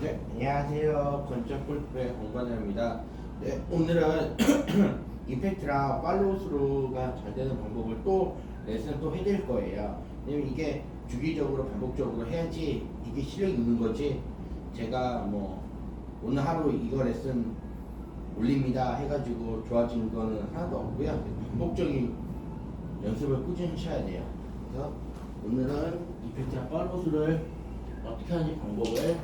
네, 안녕하세요. 건축 골프의 공관장입니다. 네, 오늘은 임팩트랑 팔로우 스루가 잘 되는 방법을 또 레슨 또 해드릴 거예요. 왜냐면 이게 주기적으로 반복적으로 해야지 이게 실력이 있는 거지. 제가 뭐 오늘 하루 이거 레슨 올립니다 해가지고 좋아지는 거는 하나도 없고요. 반복적인 연습을 꾸준히 하셔야 돼요. 그래서 오늘은 임팩트랑 팔로우 스루를 어떻게 하는지 방법을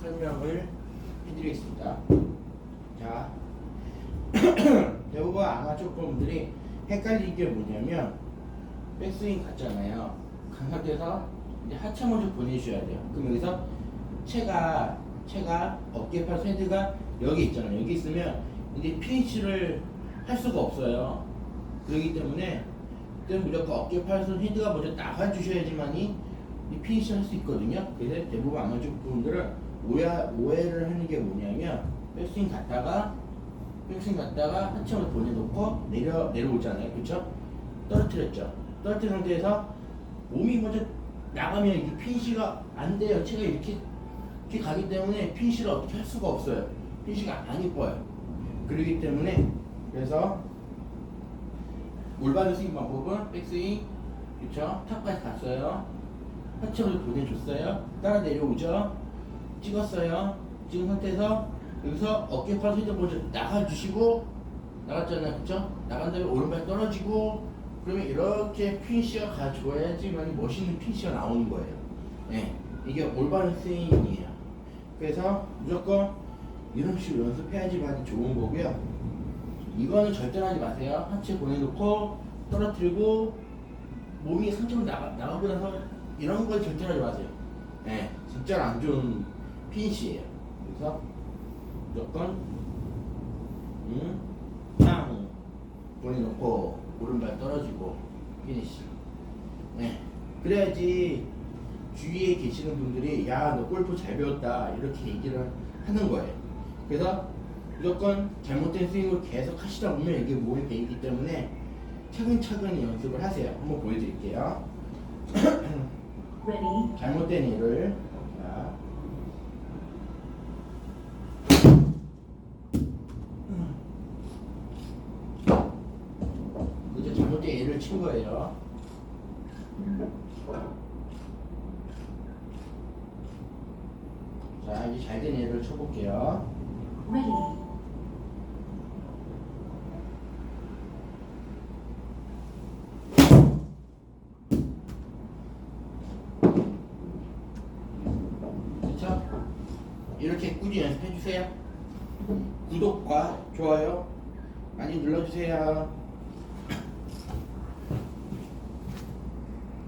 설명을 해드리겠습니다. 자, 대부분 아마추어 분들이 헷갈리는 게 뭐냐면 백스윙 갔잖아요. 간 상태에서 이제 하체 먼저 보내주셔야 돼요. 그럼 여기서 체가 체가 어깨 팔 헤드가 여기 있잖아요. 여기 있으면 이제 피니쉬를 할 수가 없어요. 그렇기 때문에 그때 무조건 어깨 팔손 헤드가 먼저 나가주셔야지만이 이 피니쉬를 할 수 있거든요. 그래서 대부분 아마추어 분들은 오해, 오해를 하는 게 뭐냐면 백스윙 갔다가 백스윙 갔다가 하체를 보내놓고 내려 내려오잖아요, 그렇죠? 떨어뜨렸죠. 떨어뜨린 상태에서 몸이 먼저 나가면 이 피니쉬가 안 돼요. 체가 이렇게 이렇게 가기 때문에 피니쉬를 어떻게 할 수가 없어요. 피니쉬가 안 이뻐요. 그렇기 때문에 그래서 올바른 스윙 방법은 백스윙 그렇죠? 탑까지 갔어요. 하체로 보내줬어요. 따라 내려오죠. 찍었어요. 찍은 상태에서 여기서 어깨 팔 헤드 먼저 나가주시고 나갔잖아요. 그쵸? 나간 다음에 오른발 떨어지고 그러면 이렇게 피니쉬가 가줘야지만 멋있는 피니쉬가 나오는 거예요. 예, 이게 올바른 스윙이에요. 그래서 무조건 이런 식으로 연습해야지만 좋은 거고요. 이거는 절대 하지 마세요. 하체 보내놓고 떨어뜨리고 몸이 상체로 나가, 나가고 나서 이런 걸 절대 하지 마세요. 예, 진짜 안 좋은 피니시예요. 그래서 무조건 음, 땅 보내놓고 오른발 떨어지고 피니시. 네, 그래야지 주위에 계시는 분들이 야 너 골프 잘 배웠다 이렇게 얘기를 하는 거예요. 그래서 무조건 잘못된 스윙을 계속 하시다 보면 이게 몸에 배이기 때문에 차근차근히 연습을 하세요. 한번 보여드릴게요. 잘못된 일을 자. 이제 일을 친 거예요. 자 이제 잘된 일을 쳐볼게요. 그렇죠? 이렇게 꾸준히 연습해 주세요. 구독과 좋아요 많이 눌러주세요.